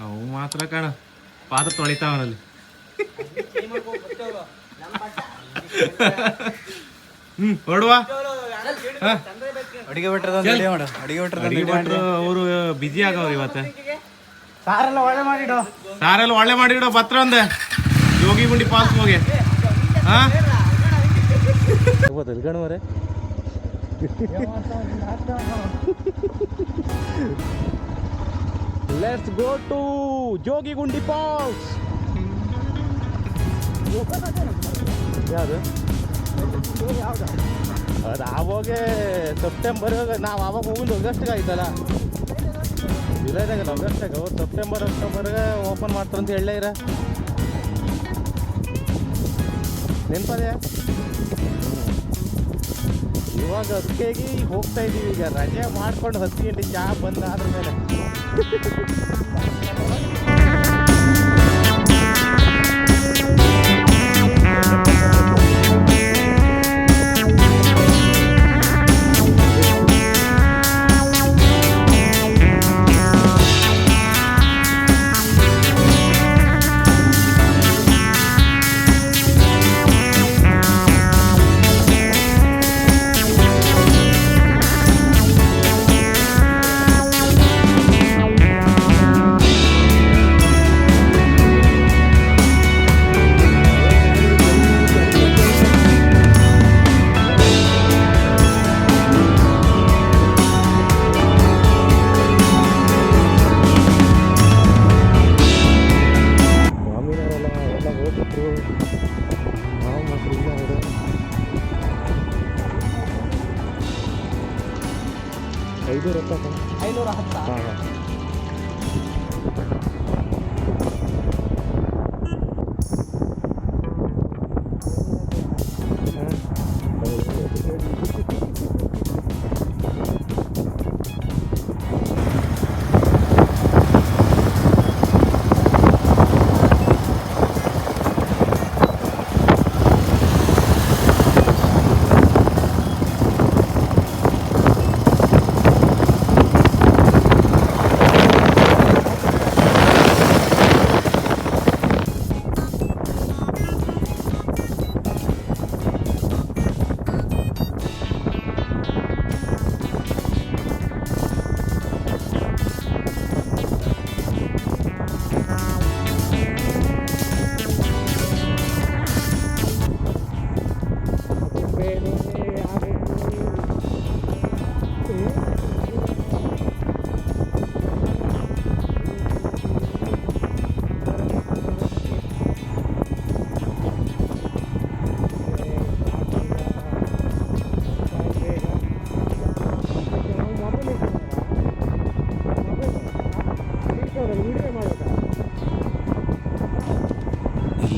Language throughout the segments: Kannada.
ಅವು ಮಾತ್ರ ಕಣ. ಪಾತ್ರ ತೊಳಿತಾವನಲ್ಲಿ ಹ್ಮ್ ಹೊರಡುವ. ಅಡಿಗೆ ಬಿಟ್ಟರೆ ಮಾಡು. ಅಡಿಗೆ ಅಡಿಗೆ ಭಟ್ರು ಅವರು ಬಿಜಿ ಆಗವ್ರು ಇವತ್ತ. ಸಾರೆಲ್ಲ ಒಳ್ಳೆ ಮಾಡಿಡೋ. ಸಾರೆಲ್ಲ ಒಳ್ಳೆ ಮಾಡಿಡೋ ಪತ್ರ ಒಂದೆ ಯೋಗಿ ಗುಂಡಿ ಪಾಸ್ ಹೋಗಿ. ಹಾ? ಗಣವರೇ let's go to Jogi Gundi falls ಯಾವುದು? ಅದು ಆವಾಗ ಸೆಪ್ಟೆಂಬರ್ ನಾವು ಆವಾಗ ಹೋಗಿದ್ದು ಆಗಸ್ಟ್ಗೆ ಆಯ್ತಲ್ಲ? ಜುಲೈದಾಗ ಆಗಸ್ಟಾಗ ಸೆಪ್ಟೆಂಬರ್ ಅಕ್ಟೋಬರ್ಗೆ ಓಪನ್ ಮಾಡ್ತಾರೆ ಅಂತ ಹೇಳಲೇ ಇರ. ನೆನಪದೆ ಇವಾಗ ಅದಕ್ಕಾಗಿ ಹೋಗ್ತಾ ಇದ್ದೀವಿ ಈಗ. ರಜೆ ಮಾಡ್ಕೊಂಡು ಹತ್ತು ಗಂಟೆ ಬಂದ ಆದ್ರ ಮೇಲೆ. Ha ha ha ha!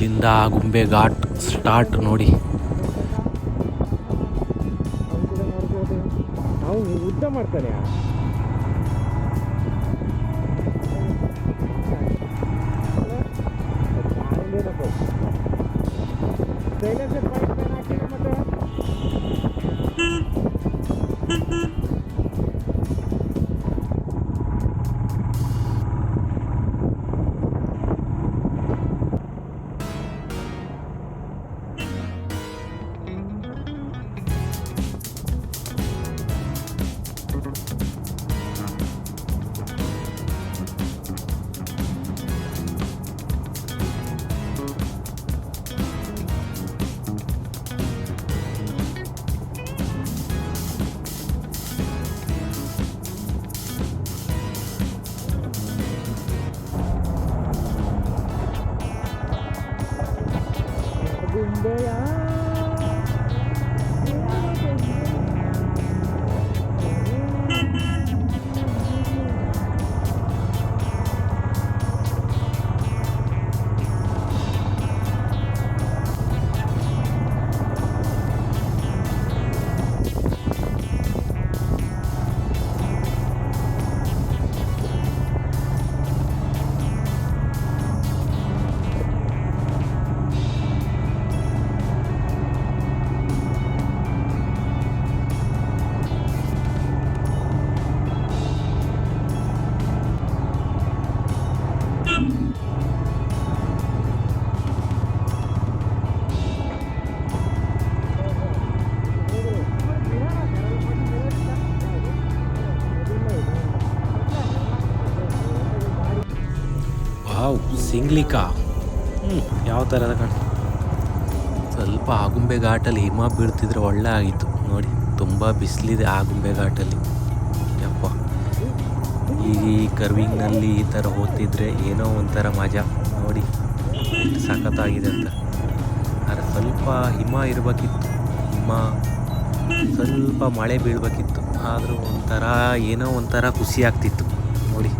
ಇಲ್ಲಿಂದ ಗುಂಬೆ ಘಾಟ್ ಸ್ಟಾರ್ಟ್ ನೋಡಿ. ಉದ್ದ ಮಾಡ್ತಾನೆ. ಸಿಂಗ್ಲಿಕಾ ಹ್ಞೂ ಯಾವ ಥರದ ಕಾಣ್ತದೆ ಸ್ವಲ್ಪ ಆಗುಂಬೆ ಘಾಟಲ್ಲಿ ಹಿಮ ಬೀಳ್ತಿದ್ರೆ ಒಳ್ಳೆ ಆಗಿತ್ತು. ನೋಡಿ, ತುಂಬ ಬಿಸಿಲಿದೆ ಆಗುಂಬೆ ಘಾಟಲ್ಲಿ ಯಪ್ಪ. ಈ ಕರ್ವಿಂಗ್ನಲ್ಲಿ ಈ ಥರ ಓದ್ತಿದ್ರೆ ಏನೋ ಒಂಥರ ಮಜಾ. ನೋಡಿ ಎಷ್ಟು ಸಖತ್ತಾಗಿದೆ ಅಂತ. ಆದರೆ ಸ್ವಲ್ಪ ಹಿಮ ಇರಬೇಕಿತ್ತು. ಹಿಮ, ಸ್ವಲ್ಪ ಮಳೆ ಬೀಳ್ಬೇಕಿತ್ತು. ಆದರೂ ಒಂಥರ ಏನೋ ಒಂಥರ ಖುಷಿ ಆಗ್ತಿತ್ತು. ನೋಡಿ.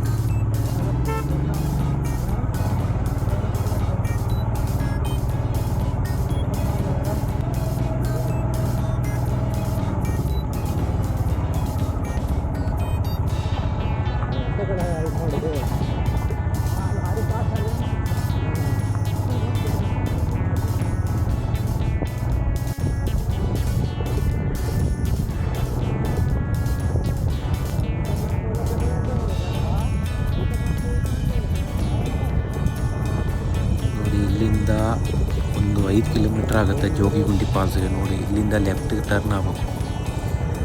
ಆಗುತ್ತೆ ಜೋಗಿಗುಂಡಿ ಪಾಲ್ಸ್ಗೆ ನೋಡಿ. ಇಲ್ಲಿಂದ ಲೆಫ್ಟ್ಗೆ ಟರ್ನ್ ಆಗಬೇಕು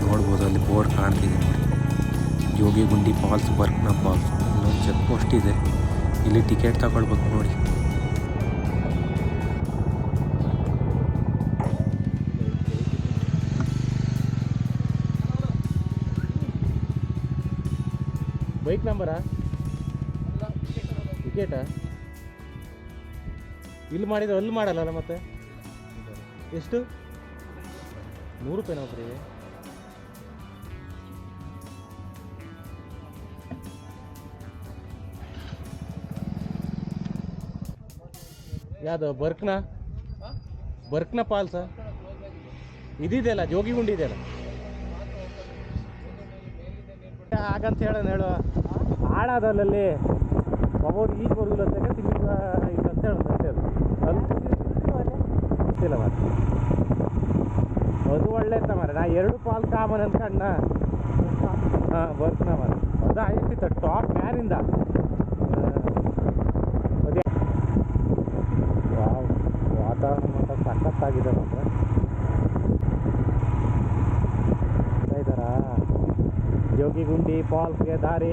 ನೋಡ್ಬೋದು, ಅಲ್ಲಿ ಬೋರ್ಡ್ ಕಾಣ್ತಿದೆ ನೋಡಿ. ಜೋಗಿಗುಂಡಿ ಫಾಲ್ಸ್ ಬರ್ಕ್ನ ಫಾಲ್ಸ್ ಇಲ್ಲೊಂದು ಚೆಕ್ ಪೋಸ್ಟ್ ಇದೆ. ಇಲ್ಲಿ ಟಿಕೆಟ್ ತಗೊಳ್ಬೇಕು ನೋಡಿ. ಬೈಕ್ ನಂಬರಾ ಟಿಕೆಟಾ ಇಲ್ಲಿ ಮಾಡಿದ್ರೆ ಅಲ್ಲಿ ಮಾಡಲ್ಲ ಮತ್ತೆ? ಎಷ್ಟು? ನೂರು ರೂಪಾಯಿ ಒಬ್ಬರಿಗೆ ಯಾವುದು, ಬರ್ಕ್ನ? ಬರ್ಕ್ನ ಪಾಲ್ಸ ಇದಿದೆಯಲ್ಲ ಜೋಗಿಗುಂಡಿ ಇದೆಯಲ್ಲ ಹಾಗಂತ ಹೇಳೋಣ ಹೇಳುವ. ಹಾಳಾದಲ್ಲಿ ಒಬ್ಬರು ಈಗ ಬರೋದಿಲ್ಲ ಅಂತ ತಿಂಗ ಇಲ್ಲ ಅಂತ ಹೇಳೋದು, ಅಂತ ಹೇಳಿ ಗೊತ್ತಿಲ್ಲ ಮತ್ತೆ ಅದು ಒಳ್ಳೆ ಇತ್ತ ಮಾರೆ ನಾ ಎರಡು ಪಾಲ್ ಕಾಮನ್ ಅನ್ಕಣ್ಣ ಹಾಂ ಬರ್ತೀನ ಮಾರೆ ಅದು ಆಯ್ತಿತ್ತ ಟಾಪ್ ಮ್ಯಾನಿಂದ ಅದೇ. ವಾತಾವರಣ ಮಾತ್ರ ಸಖತ್ತಾಗಿದೆ ಮಾತ್ರ ಇದ್ದಾರಾ? ಜೋಗಿಗುಂಡಿ ಫಾಲ್ಸ್ಗೆ ದಾರಿ.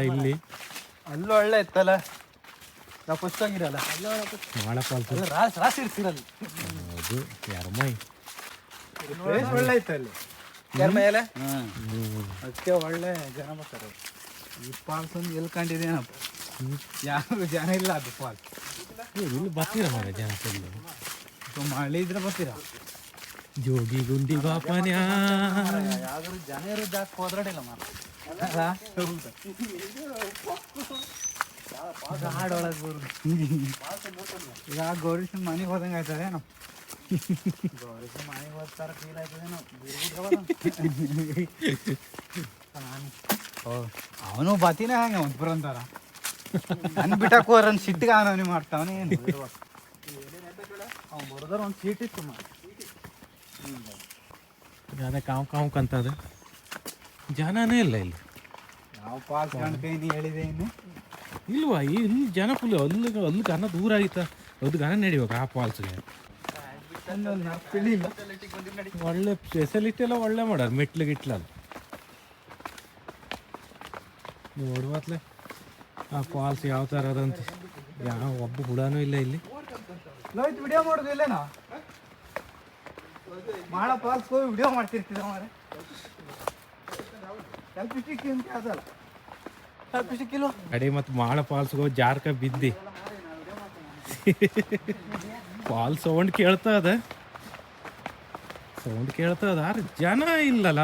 ಇಲ್ಲ ಇಲ್ಲಿ? ಅಲ್ಲೂ ಒಳ್ಳೆ ಇತ್ತಲ್ಲ? ನಾವು ಫಸ್ಟ್ ಆಗಿರಲ್ಲ ಮಾಳ ಫಾಲ್ಸ್ ರಾಸ್ ರಾಸ್ ಇರ್ತಿರಲ್ಲ ಹೌದು ಯಾರಮ್ಮೈ? ಪ್ಲೇಸ್ ಒಳ್ಳೆ ಇತ್ತು ಅಲ್ಲಿ. ಯಾರ ಮೇಲೆ ಅದಕ್ಕೆ ಒಳ್ಳೆ ಜನ ಬರ್ತಾರೆ. ಈ ಫಾಲ್ಸ್ ಒಂದು ಎಲ್ಲಿ ಕಂಡಿದೇನಪ್ಪ ಯಾರು ಜನ ಇಲ್ಲ ಅದು ಫಾಲ್ಸ್ ಇಲ್ಲಿ ಬರ್ತೀರ ಮಗ ಜನ ಫುಲ್ ಮಳೆ ಇದ್ರೆ ಬರ್ತೀರಾ? ಜೋಗಿ ಗುಂಡಿ ಬಾಪನ ಯಾವ್ದಾದ್ರು ಜನ ಜಾಸ್ತಿ ಹೋದ್ರಡಿಲ್ಲ ಮಾರ ಹಾಡೊಳಗೆ ಬರುದು ಈಗ ಗೌರೀಶನ್ ಮನೆಗೆ ಹೋದಂಗೆ ಆಯ್ತದೇನು ಗೌರೀಶನ್ ಮನೆಗೆ ಹೋಗ್ತಾರ ಫೀಲ್ ಆಯ್ತದೇನೋ ಅವನು ಬತಿನೇ ಹಂಗೆ ಒಂದು ಬರಂತಾರ ನನ್ ಬಿಟ್ಟಕ್ಕೆ ಹೋರನ್ ಸಿಟ್ಟಿಗೆ ಅವನವನಿ ಮಾಡ್ತಾವನೇ ಏನು ಅವ್ನು ಬರೋದ್ರ ಒಂದು ಸೀಟ್ ಇತ್ತು ಅದೇ ಕಾವು ಕಾವು ಕಂತದ ಜನನೇ ಇಲ್ಲ ಇಲ್ಲಿ. ಯಾವ ಪಾಸ್ ಹೇಳಿದೆ ಇನ್ನು. ಇಲ್ವಾ? ಇಲ್ಲಿ ಜನ ಫುಲ್ ಅಲ್ಲಿ ಅಲ್ಲಿ ಗನ ದೂರ ಆಯ್ತಾ? ಅದು ಗನ ನಡಿಬೇಕು ಆ ಫಾಲ್ಸ್ಗೆ ಒಳ್ಳೆ ಫೆಸಿಲಿಟಿ ಎಲ್ಲ ಒಳ್ಳೆ ಮಾಡ್ಯಾರ ಮೆಟ್ಲು ಗಿಟ್ಲಲ್ಲ. ನೋಡುವತ್ಲೆ ಆ ಫಾಲ್ಸ್ ಯಾವ ಥರ ಅದಂತ ಯಾವ ಒಬ್ಬ ಹುಡಾನೂ ಇಲ್ಲ ಇಲ್ಲಿ. ವಿಡಿಯೋ ಮಾಡೋದು ಇಲ್ಲೇನಾ? ಭಾಳ ಫಾಲ್ಸ್ ಹೋಗಿ ವಿಡಿಯೋ ಮಾಡ್ತಿರ್ತಿದ್ದ ಮಾರೆ ಕಡೆ ಮತ್ತು ಮಾಳ ಫಾಲ್ಸ್ಗೆ ಹೋಗಿ ಜಾರ್ಕ ಬಿದ್ದಿ. ಫಾಲ್ಸ್ ಸೌಂಡ್ ಕೇಳ್ತಾ ಅದ. ಸೌಂಡ್ ಕೇಳ್ತಾ ಅದ. ಆದ್ರೆ ಜನ ಇಲ್ಲಲ್ಲ.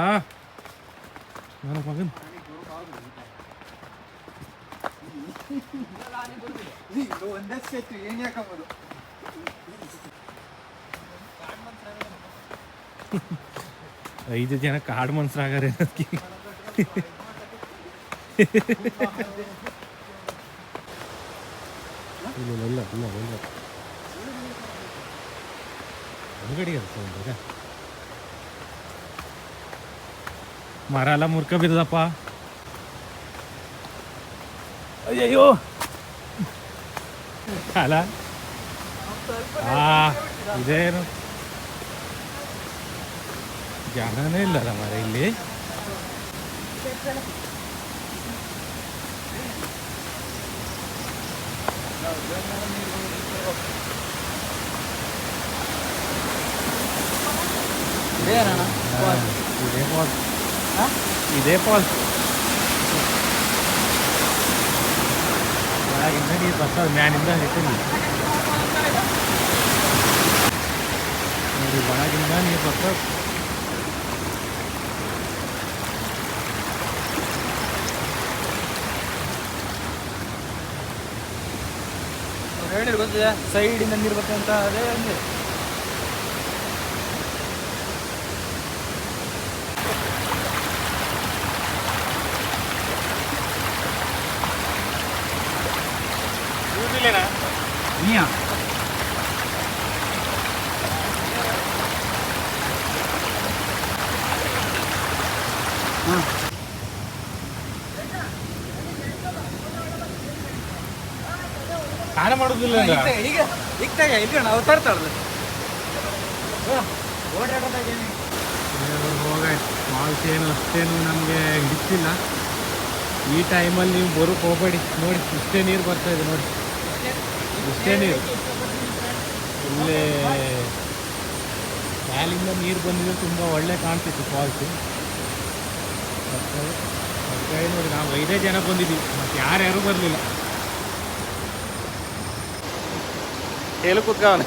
ನನ್ನ ಮಗನ್. ಇದು ಒಂದೇ ಸ್ಕೆಚ್ ಏನ್ ಯಾಕಂಬೋದು? ಐದು ಜನ ಕಾಡು ಮನ್ಸರಾಗಾರೆ ಅದಕ್ಕೆ ಇಲ್ಲ ಇಲ್ಲ ಇಲ್ಲ ಇಲ್ಲ ಅಂಗಡಿ ಅಂತ ಒಂದಾಗ ಮರ ಎಲ್ಲ ಮುರ್ಕ ಬಿದ್ದದಪ್ಪ ಅಯ್ಯಯ್ಯೋ ಅಲ್ಲ ಆ ಇದೇನು ಜನನೇ ಇಲ್ಲಲ್ಲ ಮರ ಇಲ್ಲಿ ಇದೇ ಫಾಲ್ಸ್ ಇದೇ ಫಾಲ್ಸ್ ಒಳಗಿಂದ ನೀರು ಬರ್ತದೆ ಮ್ಯಾನಿಂದ ಹಿಟ್ಟಿಲ್ಲ ನೋಡಿ ಒಳಗಿಂದ ನೀರು ಬರ್ತದೆ ಹೇಳಿದ್ರು ಗೊತ್ತಿದೆ? ಸೈಡಿಂದ ನೀರು ಬರ್ತಂತ ಅದೇ ಅಂದೆ ಸ್ನಾನ ಮಾಡೋದಿಲ್ಲ ಈಗ. ಈಗ ಈಗ ಅವ್ರು ಇಲ್ಲಿ ತರ್ತಾಳಲ್ಲ ಹೋಗಾಯ್ತು. ಏನು ಅಷ್ಟೇನು ನಮಗೆ ಹಿಡಿತಿಲ್ಲ. ಈ ಟೈಮಲ್ಲಿ ನೀವು ಬರೋಕ್ಕೆ ಹೋಗಬೇಡಿ. ನೋಡಿ ಇಷ್ಟೇ ನೀರು ಬರ್ತಾ ಇದೆ ನೋಡಿ. ಇಷ್ಟೇ ನೀರು. ಇಲ್ಲೇ ಮ್ಯಾಲಿಂದ ನೀರು ಬಂದಿದ್ರೆ ತುಂಬ ಒಳ್ಳೆ ಕಾಣ್ತಿತ್ತು ಫಾಲ್ಸು ಅದಕ್ಕಾಗಿ ನೋಡಿ ನಾವು ಐದೇ ಜನ ಬಂದಿದ್ದೀವಿ. ಮತ್ತು ಯಾರ್ಯಾರು ಬರಲಿಲ್ಲ. ಹೇಳು ಕೂತ್ಕವನ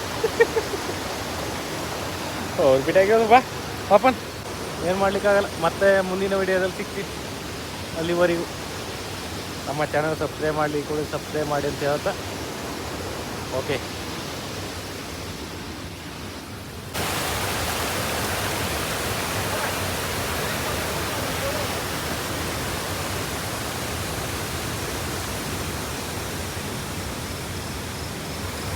ಅವ್ರು ಬಿಟ್ಟಾಗ್ಯದ ಬಾ ಪಾಪನ್ ಏನು ಮಾಡ್ಲಿಕ್ಕಾಗಲ್ಲ ಮತ್ತೆ ಮುಂದಿನ ವಿಡಿಯೋದಲ್ಲಿ ಸಿಗ್ತೀವಿ ಅಲ್ಲಿವರೆಗೂ. ನಮ್ಮ ಚಾನಲ್ ಸಬ್ಸ್ಕ್ರೈಬ್ ಮಾಡಲಿ ಕೂಡ ಸಬ್ಸ್ಕ್ರೈಬ್ ಮಾಡಿ ಅಂತ ಹೇಳ್ತಾ. ಓಕೆ